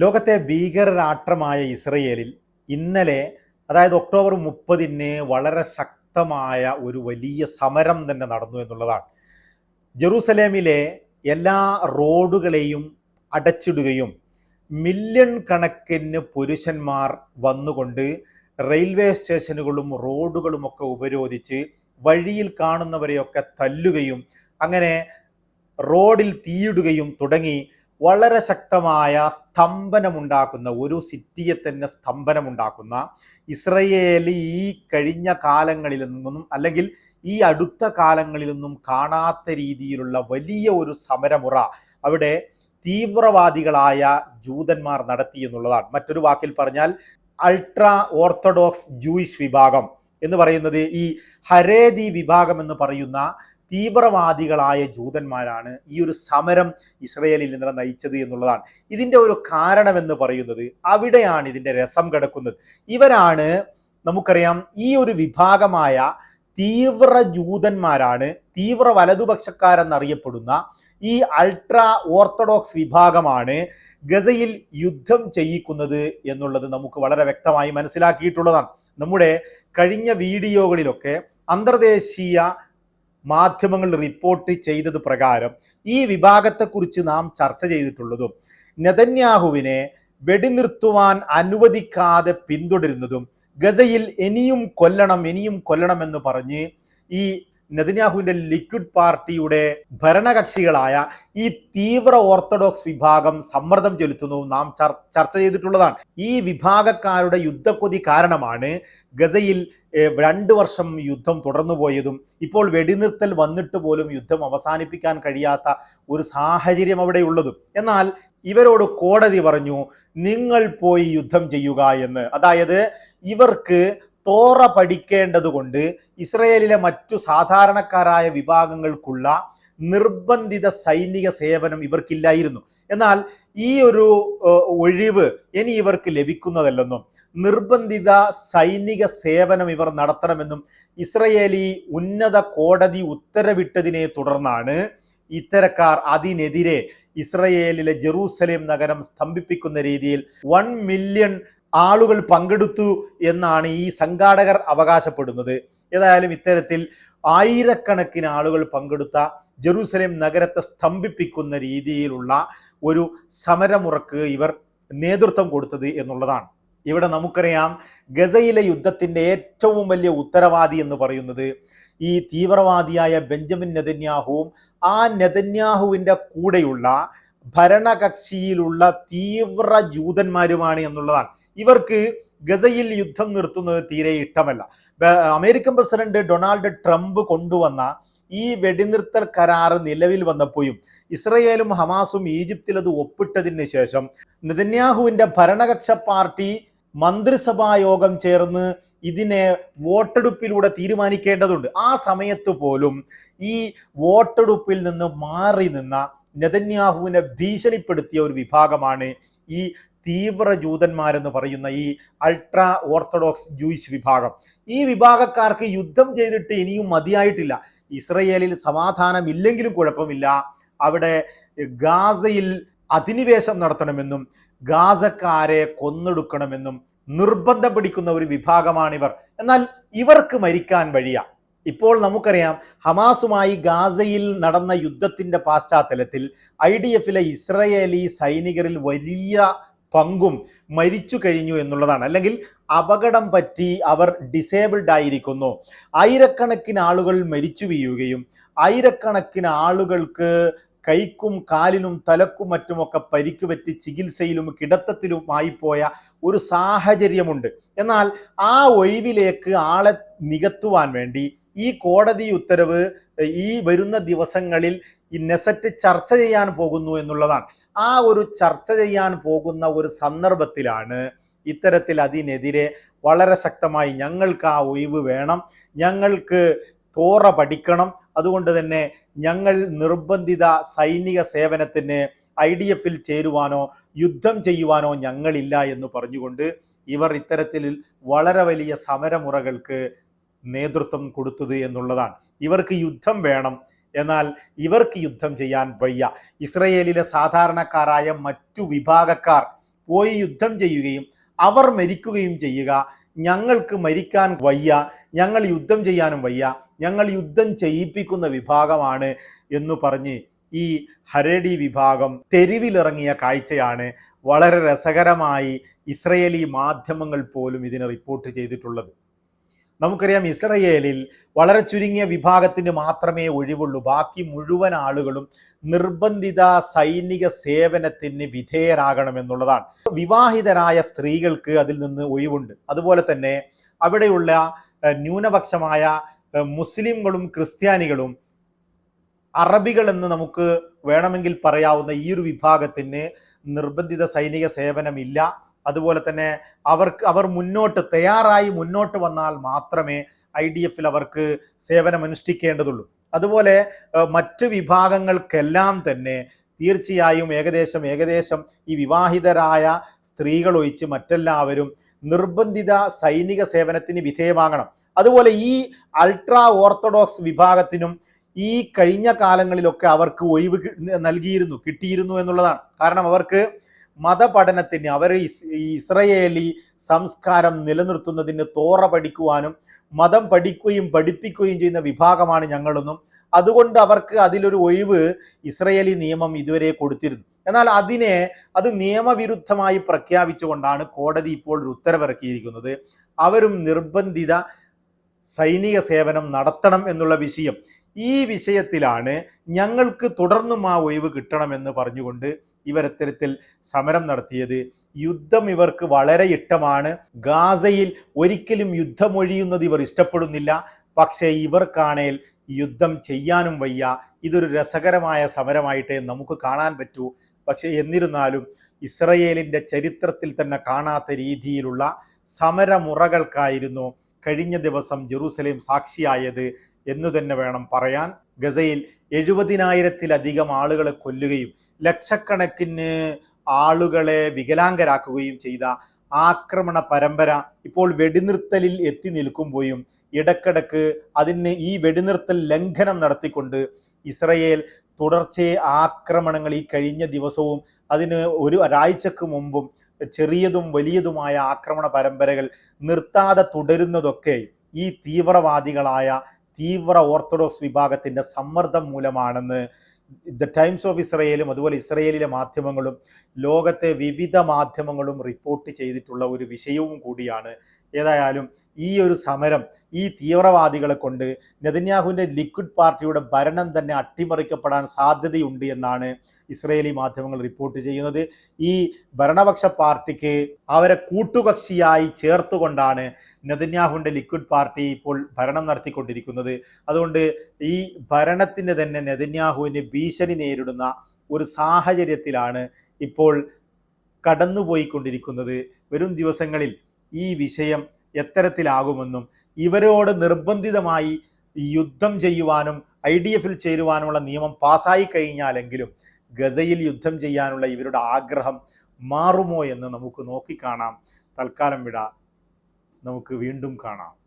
ലോകത്തെ ഭീകരരാഷ്ട്രമായ ഇസ്രയേലിൽ ഇന്നലെ അതായത് ഒക്ടോബർ മുപ്പതിന് വളരെ ശക്തമായ ഒരു വലിയ സമരം തന്നെ നടന്നു എന്നുള്ളതാണ്. ജെറൂസലേമിലെ എല്ലാ റോഡുകളെയും അടച്ചിടുകയും മില്യൺ കണക്കിന് പുരുഷന്മാർ വന്നുകൊണ്ട് റെയിൽവേ സ്റ്റേഷനുകളും റോഡുകളുമൊക്കെ ഉപരോധിച്ച് വഴിയിൽ കാണുന്നവരെയൊക്കെ തല്ലുകയും അങ്ങനെ റോഡിൽ തീയിടുകയും തുടങ്ങി. വളരെ ശക്തമായ സ്തംഭനമുണ്ടാക്കുന്ന ഒരു സിറ്റിയെ തന്നെ സ്തംഭനമുണ്ടാക്കുന്ന ഇസ്രയേലി ഈ കഴിഞ്ഞ കാലങ്ങളിൽ നിന്നും അല്ലെങ്കിൽ ഈ അടുത്ത കാലങ്ങളിൽ നിന്നും കാണാത്ത രീതിയിലുള്ള വലിയ ഒരു സമരമുറ അവിടെ തീവ്രവാദികളായ ജൂതന്മാർ നടത്തി എന്നുള്ളതാണ്. മറ്റൊരു വാക്കിൽ പറഞ്ഞാൽ അൾട്രാ ഓർത്തഡോക്സ് ജൂയിഷ് വിഭാഗം എന്ന് പറയുന്നത് ഈ ഹരേദി വിഭാഗം എന്ന് പറയുന്ന തീവ്രവാദികളായ ജൂതന്മാരാണ് ഈ ഒരു സമരം ഇസ്രയേലിൽ നിന്ന് നയിച്ചത് എന്നുള്ളതാണ്. ഇതിന്റെ ഒരു കാരണമെന്ന് പറയുന്നത് അവിടെയാണ് ഇതിന്റെ രസം കിടക്കുന്നത്. ഇവരാണ് നമുക്കറിയാം ഈ ഒരു വിഭാഗമായ തീവ്ര ജൂതന്മാരാണ് തീവ്ര വലതുപക്ഷക്കാരെന്നറിയപ്പെടുന്ന ഈ അൾട്രാ ഓർത്തഡോക്സ് വിഭാഗമാണ് ഗസയിൽ യുദ്ധം ചെയ്യിക്കുന്നത് എന്നുള്ളത് നമുക്ക് വളരെ വ്യക്തമായി മനസ്സിലാക്കിയിട്ടുള്ളതാണ്. നമ്മുടെ കഴിഞ്ഞ വീഡിയോകളിലൊക്കെ അന്തർദേശീയ മാധ്യമങ്ങൾ റിപ്പോർട്ട് ചെയ്തത് പ്രകാരം ഈ വിഭാഗത്തെക്കുറിച്ച് നാം ചർച്ച ചെയ്തിട്ടുള്ളതും നെതന്യാഹുവിനെ വെടിനിർത്തുവാൻ അനുവദിക്കാതെ പിന്തുടരുന്നതും ഗസയിൽ ഇനിയും കൊല്ലണം ഇനിയും കൊല്ലണം എന്ന് പറഞ്ഞ് ഈ നെതന്യാഹുവിന്റെ ലിക്വിഡ് പാർട്ടിയുടെ ഭരണകക്ഷികളായ ഈ തീവ്ര ഓർത്തഡോക്സ് വിഭാഗം സമ്മർദ്ദം ചെലുത്തുന്നു. നാം ചർച്ച ചെയ്തിട്ടുള്ളതാണ്. ഈ വിഭാഗക്കാരുടെ യുദ്ധക്കൊതി കാരണമാണ് ഗസയിൽ രണ്ട് വർഷം യുദ്ധം തുടർന്നു പോയതും ഇപ്പോൾ വെടിനിർത്തൽ വന്നിട്ട് പോലും യുദ്ധം അവസാനിപ്പിക്കാൻ കഴിയാത്ത ഒരു സാഹചര്യം അവിടെ ഉള്ളതും. എന്നാൽ ഇവരോട് കോടതി പറഞ്ഞു നിങ്ങൾ പോയി യുദ്ധം ചെയ്യുക എന്ന്. അതായത് ഇവർക്ക് തോറ പഠിക്കേണ്ടതുകൊണ്ട് ഇസ്രയേലിലെ മറ്റു സാധാരണക്കാരായ വിഭാഗങ്ങൾക്കുള്ള നിർബന്ധിത സൈനിക സേവനം ഇവർക്കില്ലായിരുന്നു. എന്നാൽ ഈ ഒരു ഒഴിവ് ഇനി ഇവർക്ക് ലഭിക്കുന്നതല്ലെന്നും നിർബന്ധിത സൈനിക സേവനം ഇവർ നടത്തണമെന്നും ഇസ്രയേലി ഉന്നത കോടതി ഉത്തരവിട്ടതിനെ തുടർന്നാണ് ഇത്തരക്കാർ അതിനെതിരെ ഇസ്രയേലിലെ ജെറൂസലേം നഗരം സ്തംഭിപ്പിക്കുന്ന രീതിയിൽ വൺ മില്യൺ ആളുകൾ പങ്കെടുത്തു എന്നാണ് ഈ സംഘാടകർ അവകാശപ്പെടുന്നത്. ഏതായാലും ഇത്തരത്തിൽ ആയിരക്കണക്കിന് ആളുകൾ പങ്കെടുത്ത ജെറൂസലേം നഗരത്തെ സ്തംഭിപ്പിക്കുന്ന രീതിയിലുള്ള ഒരു സമരമുറക്ക് ഇവർ നേതൃത്വം കൊടുത്തത് എന്നുള്ളതാണ്. ഇവിടെ നമുക്കറിയാം ഗസയിലെ യുദ്ധത്തിന്റെ ഏറ്റവും വലിയ ഉത്തരവാദി എന്ന് പറയുന്നത് ഈ തീവ്രവാദിയായ ബെഞ്ചമിൻ നെതന്യാഹുവും ആ നെതന്യാഹുവിന്റെ കൂടെയുള്ള ഭരണകക്ഷിയിലുള്ള തീവ്ര ജൂതന്മാരുമാണ് എന്നുള്ളതാണ്. ഇവർക്ക് ഗസയിൽ യുദ്ധം നിർത്തുന്നത് തീരെ ഇഷ്ടമല്ല. അമേരിക്കൻ പ്രസിഡന്റ് ഡൊണാൾഡ് ട്രംപ് കൊണ്ടുവന്ന ഈ വെടിനിർത്തൽ കരാർ നിലവിൽ വന്നപ്പോഴും ഇസ്രയേലും ഹമാസും ഈജിപ്തിൽ അത് ഒപ്പിട്ടതിന് ശേഷം നിതന്യാഹുവിന്റെ ഭരണകക്ഷ പാർട്ടി മന്ത്രിസഭാ യോഗം ചേർന്ന് ഇതിനെ വോട്ടെടുപ്പിലൂടെ തീരുമാനിക്കേണ്ടതുണ്ട്. ആ സമയത്ത് പോലും ഈ വോട്ടെടുപ്പിൽ നിന്ന് മാറി നിന്ന നെതന്യാഹുവിനെ ഭീഷണിപ്പെടുത്തിയ ഒരു വിഭാഗമാണ് ഈ തീവ്ര ജൂതന്മാരെന്ന് പറയുന്ന ഈ അൾട്രാ ഓർത്തഡോക്സ് ജൂയിഷ് വിഭാഗം. ഈ വിഭാഗക്കാർക്ക് യുദ്ധം ചെയ്തിട്ട് ഇനിയും മതിയായിട്ടില്ല. ഇസ്രയേലിൽ സമാധാനം ഇല്ലെങ്കിലും കുഴപ്പമില്ല. അവിടെ ഗാസയിൽ അധിനിവേശം നടത്തണമെന്നും ഗാസക്കാരെ കൊന്നൊടുക്കണമെന്നും നിർബന്ധം പിടിക്കുന്ന ഒരു വിഭാഗമാണിവർ. എന്നാൽ ഇവർക്ക് മരിക്കാൻ വഴിയ. ഇപ്പോൾ നമുക്കറിയാം ഹമാസുമായി ഗാസയിൽ നടന്ന യുദ്ധത്തിന്റെ പശ്ചാത്തലത്തിൽ ഐ ഡി എഫിലെ ഇസ്രയേലി സൈനികരിൽ വലിയ പങ്കും മരിച്ചു കഴിഞ്ഞു എന്നുള്ളതാണ്. അല്ലെങ്കിൽ അപകടം പറ്റി അവർ ഡിസേബിൾഡ് ആയിരിക്കുന്നു. ആയിരക്കണക്കിന് ആളുകൾ മരിച്ചു വീഴുകയും ആയിരക്കണക്കിന് ആളുകൾക്ക് കൈക്കും കാലിനും തലക്കും മറ്റുമൊക്കെ പരിക്ക് പറ്റി ചികിത്സയിലും കിടത്തത്തിലുമായി പോയ ഒരു സാഹചര്യമുണ്ട്. എന്നാൽ ആ ഒഴിവിലേക്ക് ആളെ നികത്തുവാൻ വേണ്ടി ഈ കോടതി ഉത്തരവ് ഈ വരുന്ന ദിവസങ്ങളിൽ ഈ നെസറ്റ് ചർച്ച ചെയ്യാൻ പോകുന്നു എന്നുള്ളതാണ്. ആ ഒരു ചർച്ച ചെയ്യാൻ പോകുന്ന ഒരു സന്ദർഭത്തിലാണ് ഇത്തരത്തിൽ അതിനെതിരെ വളരെ ശക്തമായി ഞങ്ങൾക്ക് ആ ഒഴിവ് വേണം. ഞങ്ങൾക്ക് തോറ പഠിക്കണം. അതുകൊണ്ട് തന്നെ ഞങ്ങൾ നിർബന്ധിത സൈനിക സേവനത്തിന് ഐ ഡി എഫിൽ ചേരുവാനോ യുദ്ധം ചെയ്യുവാനോ ഞങ്ങളില്ല എന്ന് പറഞ്ഞുകൊണ്ട് ഇവർ ഇത്തരത്തിൽ വളരെ വലിയ സമരമുറകൾക്ക് നേതൃത്വം കൊടുത്തത് എന്നുള്ളതാണ്. ഇവർക്ക് യുദ്ധം വേണം. എന്നാൽ ഇവർക്ക് യുദ്ധം ചെയ്യാൻ വയ്യ. ഇസ്രയേലിലെ സാധാരണക്കാരായ മറ്റു വിഭാഗക്കാർ പോയി യുദ്ധം ചെയ്യുകയും അവർ മരിക്കുകയും ചെയ്യുക. ഞങ്ങൾക്ക് മരിക്കാൻ വയ്യ. ഞങ്ങൾ യുദ്ധം ചെയ്യാനും വയ്യ. ഞങ്ങൾ യുദ്ധം ചെയ്യിപ്പിക്കുന്ന വിഭാഗമാണ് എന്ന് പറഞ്ഞ് ഈ ഹരടി വിഭാഗം തെരുവിലിറങ്ങിയ കാഴ്ചയാണ് വളരെ രസകരമായി ഇസ്രയേലി മാധ്യമങ്ങൾ പോലും ഇതിനെ റിപ്പോർട്ട് ചെയ്തിട്ടുള്ളത്. നമുക്കറിയാം ഇസ്രയേലിൽ വളരെ ചുരുങ്ങിയ വിഭാഗത്തിന് മാത്രമേ ഒഴിവുള്ളൂ. ബാക്കി മുഴുവൻ ആളുകളും നിർബന്ധിത സൈനിക സേവനത്തിന് വിധേയരാകണമെന്നുള്ളതാണ് വിവാഹിതരായ സ്ത്രീകൾക്ക് അതിൽ നിന്ന് ഒഴിവുണ്ട്. അതുപോലെ തന്നെ അവിടെയുള്ള ന്യൂനപക്ഷമായ മുസ്ലിങ്ങളും ക്രിസ്ത്യാനികളും അറബികൾ എന്ന് നമുക്ക് വേണമെങ്കിൽ പറയാവുന്ന ഈ ഒരു വിഭാഗത്തിന് നിർബന്ധിത സൈനിക സേവനമില്ല. അതുപോലെ തന്നെ അവർക്ക് അവർ മുന്നോട്ട് തയ്യാറായി മുന്നോട്ട് വന്നാൽ മാത്രമേ ഐ ഡി എഫിൽ അവർക്ക് സേവനം അനുഷ്ഠിക്കേണ്ടതുള്ളൂ. അതുപോലെ മറ്റ് വിഭാഗങ്ങൾക്കെല്ലാം തന്നെ തീർച്ചയായും ഏകദേശം ഏകദേശം ഈ വിവാഹിതരായ സ്ത്രീകൾ ഒഴിച്ച് മറ്റെല്ലാവരും നിർബന്ധിത സൈനിക സേവനത്തിന് വിധേയമാകണം. അതുപോലെ ഈ അൾട്രാ ഓർത്തഡോക്സ് വിഭാഗത്തിനും ഈ കഴിഞ്ഞ കാലങ്ങളിലൊക്കെ അവർക്ക് ഒഴിവ് നൽകിയിരുന്നു കിട്ടിയിരുന്നു എന്നുള്ളതാണ്. കാരണം അവർക്ക് മതപഠനത്തിന് അവർ ഇസ്രയേലി സംസ്കാരം നിലനിർത്തുന്നതിന് തോറ പഠിക്കുവാനും മതം പഠിക്കുകയും പഠിപ്പിക്കുകയും ചെയ്യുന്ന വിഭാഗമാണ് ഞങ്ങളെന്നും അതുകൊണ്ട് അവർക്ക് അതിലൊരു ഒഴിവ് ഇസ്രയേലി നിയമം ഇതുവരെ കൊടുത്തിരുന്നു. എന്നാൽ അതിനെ അത് നിയമവിരുദ്ധമായി പ്രഖ്യാപിച്ചുകൊണ്ടാണ് കോടതി ഇപ്പോൾ ഒരു ഉത്തരവിറക്കിയിരിക്കുന്നത്. അവരും നിർബന്ധിത സൈനിക സേവനം നടത്തണം എന്നുള്ള വിഷയം. ഈ വിഷയത്തിലാണ് ഞങ്ങൾക്ക് തുടർന്നും ആ ഒഴിവ് കിട്ടണമെന്ന് പറഞ്ഞുകൊണ്ട് ഇവരത്തരത്തിൽ സമരം നടത്തിയത്. യുദ്ധം ഇവർക്ക് വളരെ ഇഷ്ടമാണ്. ഗാസയിൽ ഒരിക്കലും യുദ്ധമൊഴിയുന്നത് ഇവർ ഇഷ്ടപ്പെടുന്നില്ല. പക്ഷേ ഇവർക്കാണേൽ യുദ്ധം ചെയ്യാനും വയ്യ. ഇതൊരു രസകരമായ സമരമായിട്ടേ നമുക്ക് കാണാൻ പറ്റൂ. പക്ഷേ എന്നിരുന്നാലും ഇസ്രയേലിന്റെ ചരിത്രത്തിൽ തന്നെ കാണാത്ത രീതിയിലുള്ള സമരമുറകൾക്കായിരുന്നു കഴിഞ്ഞ ദിവസം ജെറൂസലേം സാക്ഷിയായത് എന്നു തന്നെ വേണം പറയാൻ. ഗസയിൽ എഴുപതിനായിരത്തിലധികം ആളുകളെ കൊല്ലുകയും ലക്ഷക്കണക്കിന് ആളുകളെ വികലാംഗരാക്കുകയും ചെയ്ത ആക്രമണ പരമ്പര ഇപ്പോൾ വെടിനിർത്തലിൽ എത്തി നിൽക്കുമ്പോഴും ഇടക്കിടക്ക് അതിന് ഈ വെടിനിർത്തൽ ലംഘനം നടത്തിക്കൊണ്ട് ഇസ്രയേൽ തുടർച്ചയെ ആക്രമണങ്ങൾ ഈ കഴിഞ്ഞ ദിവസവും അതിന് ഒരു ഒരാഴ്ചക്ക് മുമ്പും ചെറിയതും വലിയതുമായ ആക്രമണ പരമ്പരകൾ നിർത്താതെ തുടരുന്നതൊക്കെ ഈ തീവ്രവാദികളായ തീവ്ര ഓർത്തഡോക്സ് വിഭാഗത്തിന്റെ സമ്മർദ്ദം മൂലമാണെന്ന് ദ ടൈംസ് ഓഫ് ഇസ്രയേലും അതുപോലെ ഇസ്രയേലിലെ മാധ്യമങ്ങളും ലോകത്തെ വിവിധ മാധ്യമങ്ങളും റിപ്പോർട്ട് ചെയ്തിട്ടുള്ള ഒരു വിഷയവും കൂടിയാണ് ഏതായാലും ഈ ഒരു സമരം ഈ തീവ്രവാദികളെ കൊണ്ട് നെതന്യാഹുവിന്റെ ലിക്വിഡ് പാർട്ടിയുടെ ഭരണം തന്നെ അട്ടിമറിക്കപ്പെടാൻ സാധ്യതയുണ്ട് എന്നാണ് ഇസ്രയേലി മാധ്യമങ്ങൾ റിപ്പോർട്ട് ചെയ്യുന്നത്. ഈ ഭരണപക്ഷ പാർട്ടിക്ക് അവരെ കൂട്ടുകക്ഷിയായി ചേർത്തുകൊണ്ടാണ് നെതന്യാഹുവിന്റെ ലിക്വിഡ് പാർട്ടി ഇപ്പോൾ ഭരണം നടത്തിക്കൊണ്ടിരിക്കുന്നത്. അതുകൊണ്ട് ഈ ഭരണത്തിന് തന്നെ നെതന്യാഹുവിന് ഭീഷണി നേരിടുന്ന ഒരു സാഹചര്യത്തിലാണ് ഇപ്പോൾ കടന്നുപോയിക്കൊണ്ടിരിക്കുന്നത്. വരും ദിവസങ്ങളിൽ ഈ വിഷയം എത്തരത്തിലാകുമെന്നും ഇവരോട് നിർബന്ധിതമായി യുദ്ധം ചെയ്യുവാനും ഐ ഡി എഫിൽ ചേരുവാനുമുള്ള നിയമം പാസ്സായി കഴിഞ്ഞാലെങ്കിലും ഗസയിൽ യുദ്ധം ചെയ്യാനുള്ള ഇവരുടെ ആഗ്രഹം മാറുമോ എന്ന് നമുക്ക് നോക്കിക്കാണാം. തൽക്കാലം വിട. നമുക്ക് വീണ്ടും കാണാം.